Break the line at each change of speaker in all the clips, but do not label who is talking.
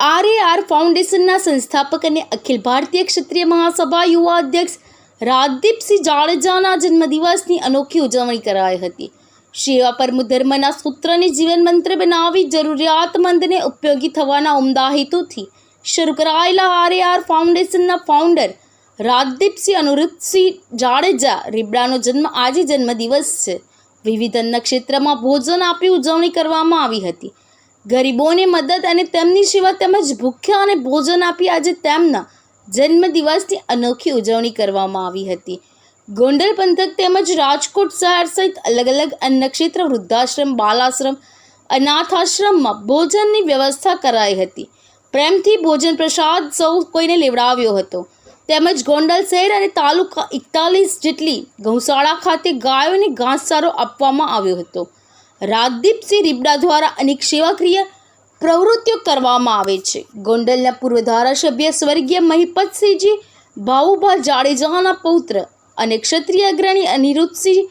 આરએઆર ફાઉન્ડેશનના સંસ્થાપક અને અખિલ ભારતીય ક્ષત્રિય મહાસભા યુવા અધ્યક્ષ રાજદીપસિંહ જાડેજાના જન્મદિવસની અનોખી ઉજવણી કરાઈ હતી. સેવા પરમુ ધર્મના સૂત્રને જીવન મંત્ર બનાવી જરૂરિયાતમંદને ઉપયોગી થવાના ઉમદા હેતુથી શરૂ કરાયેલા આરએઆર ફાઉન્ડેશનના ફાઉન્ડર રાજદીપસિંહ અનુરૂપસિંહ જાડેજા રીબડાનો જન્મ આજે જન્મદિવસ છે. વિવિધ અન્ન ક્ષેત્રમાં ભોજન આપી ઉજવણી કરવામાં આવી હતી. ગરીબોને મદદ અને તેમની સેવા તેમજ ભૂખ્યા અને ભોજન આપી આજે તેમના જન્મદિવસની અનોખી ઉજવણી કરવામાં આવી હતી. ગોંડલ પંથક તેમજ રાજકોટ શહેર સહિત અલગ અલગ અન્નક્ષેત્ર વૃદ્ધાશ્રમ, બાલાશ્રમ, અનાથાશ્રમમાં ભોજનની વ્યવસ્થા કરાઈ હતી. પ્રેમથી ભોજન પ્રસાદ સૌ કોઈને લેવડાવ્યો હતો. તેમજ ગોંડલ શહેર અને તાલુકા એકતાલીસ જેટલી ગૌશાળા ખાતે ગાયોને ઘાસચારો આપવામાં આવ્યો હતો. રાજદીપસિંહ રીબડા દ્વારા અનેક સેવાક્રિય પ્રવૃત્તિઓ કરવામાં આવે છે. ગોંડલના પૂર્વ ધારાસભ્ય સ્વર્ગીય મહિપતસિંહજી ભાવુભા જાડેજાના પૌત્ર અને ક્ષત્રિય અગ્રણી અનિરુદ્ધસિંહ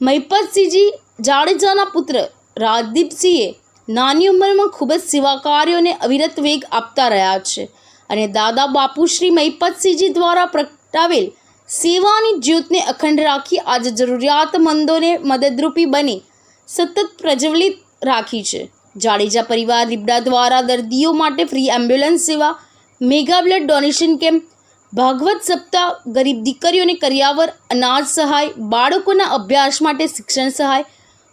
મહિપતસિંહજી જાડેજાના પુત્ર રાજદીપસિંહે નાની ઉંમરમાં ખૂબ જ સેવા કાર્યોને અવિરત વેગ આપતા રહ્યા છે અને દાદા બાપુ શ્રી મહિપતસિંહજી દ્વારા પ્રગટાવેલ સેવાની જ્યોતને અખંડ રાખી આજે જરૂરિયાતમંદોને મદદરૂપી બની સતત પ્રજ્વલિત રાખી છે. જાડેજા પરિવાર રીબડા દ્વારા દર્દીઓ માટે ફ્રી એમ્બ્યુલન્સ સેવા, mega blood donation camp, Bhagwat સપ્તાહ, ગરીબ દીકરીઓને કરિયાવર, અનાજ સહાય, બાળકોના અભ્યાસ માટે શિક્ષણ સહાય,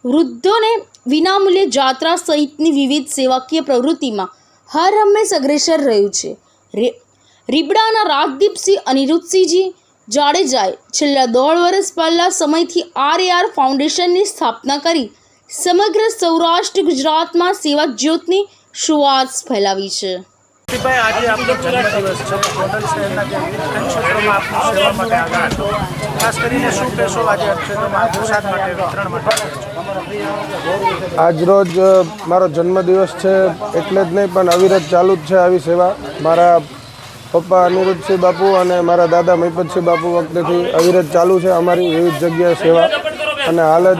વૃદ્ધોને વિનામૂલ્યે જાત્રા સહિતની વિવિધ સેવાકીય પ્રવૃત્તિમાં હર હંમેશ અગ્રેસર રહ્યું છે. રીબડાના રાજદીપસિંહ, અનિરુદ્ધસિંહજી જાડેજાએ છેલ્લા દોઢ વર્ષ પહેલાં સમયથી આરએઆર ફાઉન્ડેશનની સ્થાપના કરી સમગ્ર સૌરાષ્ટ્ર ગુજરાતમાં સેવા જ્યોતની શરૂઆત ફેલાવી છે.
ભાઈ આજે આપનો જન્મદિવસ છે. ગોંડલ શહેરના જે વિવિધ ક્ષેત્રોમાં આપની સેવા માટે આગળ છો ખાસ કરીને શું કહેશો આજે ક્ષેત્રમાં પ્રસાદ માટે વિતરણ માટે?
આજરોજ મારો જન્મદિવસ છે એટલે જ નહીં પણ અવિરત ચાલુ જ છે આવી સેવા. મારા પપ્પા અનિરુદ્ધસિંહ બાપુ અને મારા દાદા મહિપતસિંહ બાપુ વખતેથી અવિરત ચાલુ છે અમારી વિવિધ જગ્યાએ સેવા. અને હાલ જ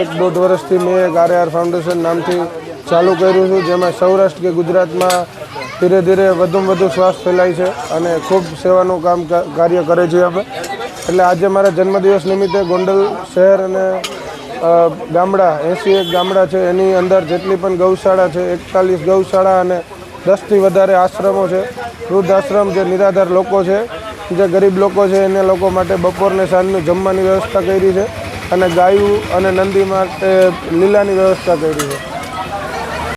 એક દોઢ વર્ષથી મેં એક આરઆર ફાઉન્ડેશન નામથી ચાલુ કર્યું છું, જેમાં સૌરાષ્ટ્ર કે ગુજરાતમાં ધીરે ધીરે વધુમાં વધુ શ્વાસ ફેલાય છે અને ખૂબ સેવાનું કામ કાર્ય કરે છે આપણે એટલે આજે મારા જન્મદિવસ નિમિત્તે ગોંડલ શહેર અને ગામડા એંસી એક ગામડા છે, એની અંદર જેટલી પણ ગૌશાળા છે, એકતાલીસ ગૌશાળા અને દસથી વધારે આશ્રમો છે. વૃદ્ધ આશ્રમ જે નિરાધાર લોકો છે, જે ગરીબ લોકો છે, એને લોકો માટે બપોરને સાંજનું જમવાની વ્યવસ્થા કરી છે અને ગાયું અને નંદી માટે લીલાની વ્યવસ્થા કરી છે.